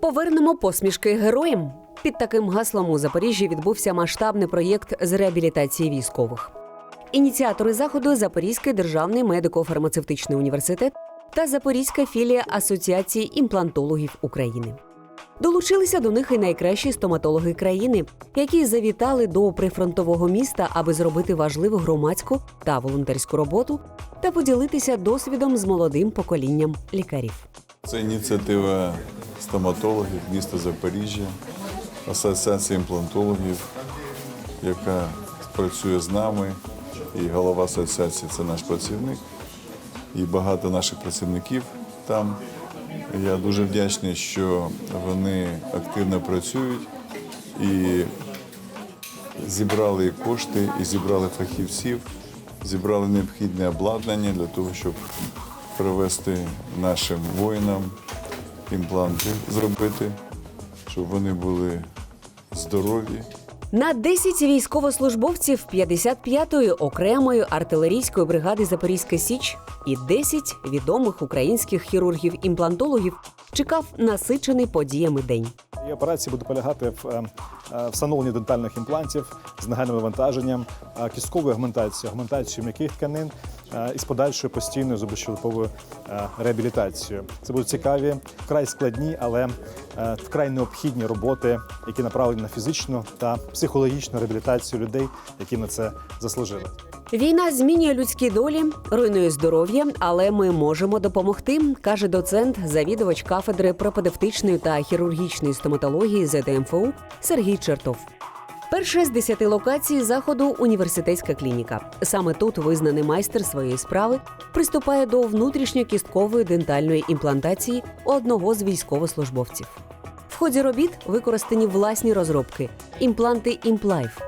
Повернемо посмішки героям. Під таким гаслом у Запоріжжі відбувся масштабний проєкт з реабілітації військових. Ініціатори заходу Запорізький державний медико-фармацевтичний університет та Запорізька філія Асоціації імплантологів України. Долучилися до них і найкращі стоматологи країни, які завітали до прифронтового міста, аби зробити важливу громадську та волонтерську роботу та поділитися досвідом з молодим поколінням лікарів. Це ініціатива стоматологів міста Запоріжжя, асоціації імплантологів, яка працює з нами. І голова асоціації це наш працівник. І багато наших працівників там. Я дуже вдячний, що вони активно працюють і зібрали кошти, і зібрали фахівців, зібрали необхідне обладнання для того, щоб привезти нашим воїнам імпланти зробити, щоб вони були здорові. На 10 військовослужбовців 55-ї окремої артилерійської бригади Запорізька Січ і 10 відомих українських хірургів-імплантологів чекав насичений подіями день. Її операції буде полягати в е, е, встановленні дентальних імплантів з нагальним навантаженням, е, кістковою агментацією, агментацією м'яких тканин і з подальшою постійною зубочелеповою е, реабілітацією. Це будуть цікаві, вкрай складні, але вкрай необхідні роботи, які направлені на фізичну та психологічну реабілітацію людей, які на це заслужили. Війна змінює людські долі, руйнує здоров'я, але ми можемо допомогти, каже доцент, завідувач кафедри пропедевтичної та хірургічної стоматології ЗТМФУ Сергій Чертов. Перша з десяти локацій заходу університетська клініка. Саме тут визнаний майстер своєї справи приступає до внутрішньокісткової дентальної імплантації одного з військовослужбовців. В ході робіт використані власні розробки імпланти Імплайф.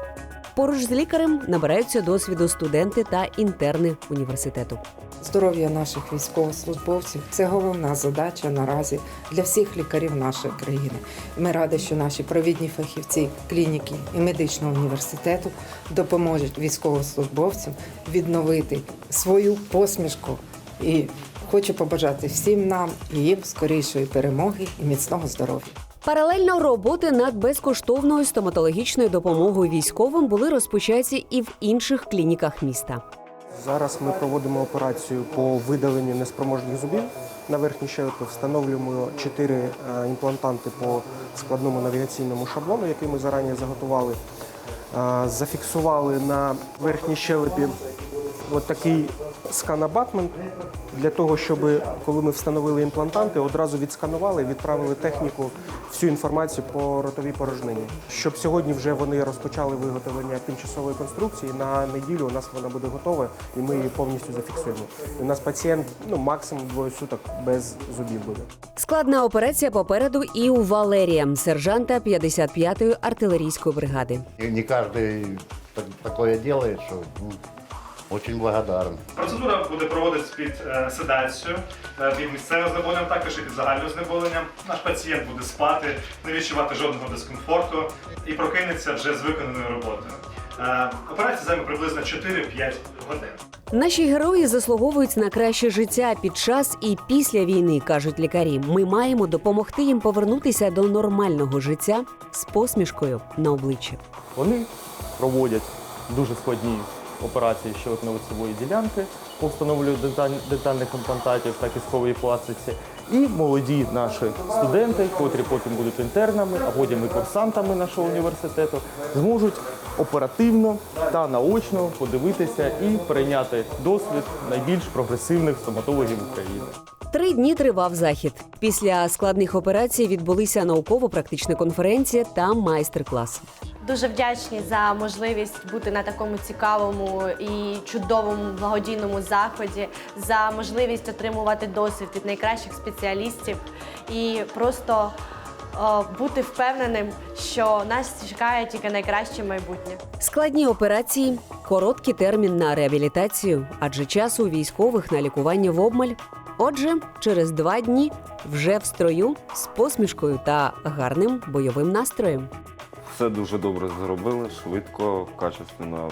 Поруч з лікарем набираються досвіду студенти та інтерни університету. Здоров'я наших військовослужбовців це головна задача наразі для всіх лікарів нашої країни. Ми раді, що наші провідні фахівці клініки і медичного університету допоможуть військовослужбовцям відновити свою посмішку. І хочу побажати всім нам і їм скорішої перемоги і міцного здоров'я. Паралельно роботи над безкоштовною стоматологічною допомогою військовим були розпочаті і в інших клініках міста. Зараз ми проводимо операцію по видаленню неспроможних зубів на верхній щелепі. Встановлюємо чотири е, імплантанти по складному навігаційному шаблону, який ми зарані заготували. Е, Зафіксували на верхній щелепі от такий сканабатмент для того, щоб коли ми встановили імплантанти, одразу відсканували, відправили техніку всю інформацію по ротовій порожнині. Щоб сьогодні вже вони розпочали виготовлення тимчасової конструкції. На неділю у нас вона буде готова, і ми її повністю зафіксуємо. І у нас пацієнт ну максимум двоє суток без зубів буде. Складна операція попереду і у Валерія, сержанта 55-ї артилерійської бригади. Не каждый так- такое делает, что ну, очень благодарен. Процедура буде проводитися під е, седацією, е, під місцевим знеболенням, також і під загальним знеболенням. Наш пацієнт буде спати, не відчувати жодного дискомфорту і прокинеться вже з виконаною роботою. Е, Операція займе приблизно 4-5 годин. Наші герої заслуговують на краще життя під час і після війни, кажуть лікарі. Ми маємо допомогти їм повернутися до нормального життя з посмішкою на обличчі. Вони проводять дуже складні операції щелепно-лицевої ділянки по встановленню денталь- дентальних імплантатів та кісткової пластиці. І молоді наші студенти, котрі потім будуть інтернами, а потім і курсантами нашого університету, зможуть оперативно та наочно подивитися і прийняти досвід найбільш прогресивних стоматологів України. Три дні тривав захід. Після складних операцій відбулися науково-практична конференція та майстер-клас. Дуже вдячні за можливість бути на такому цікавому і чудовому благодійному заході, за можливість отримувати досвід від найкращих спеціалістів і просто е, бути впевненим, що нас чекає тільки найкраще майбутнє. Складні операції, короткий термін на реабілітацію, адже часу військових на лікування в обмаль. Отже, через два дні вже в строю з посмішкою та гарним бойовим настроєм. Все дуже добре зробили, швидко, качественно,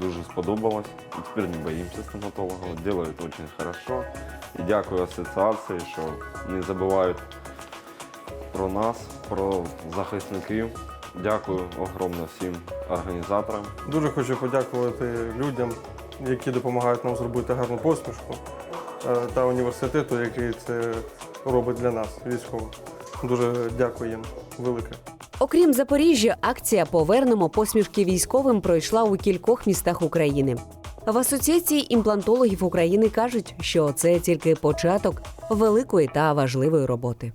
дуже сподобалось. І тепер не боїмося стоматолога, делают очень хорошо. І дякую асоціації, що не забувають про нас, про захисників. Дякую огромно всім організаторам. Дуже хочу подякувати людям, які допомагають нам зробити гарну посмішку, та університету, який це робить для нас, військових. Дуже дякую їм велике. Окрім Запоріжжя, акція Повернемо посмішки військовим пройшла у кількох містах України. В асоціації імплантологів України кажуть, що це тільки початок великої та важливої роботи.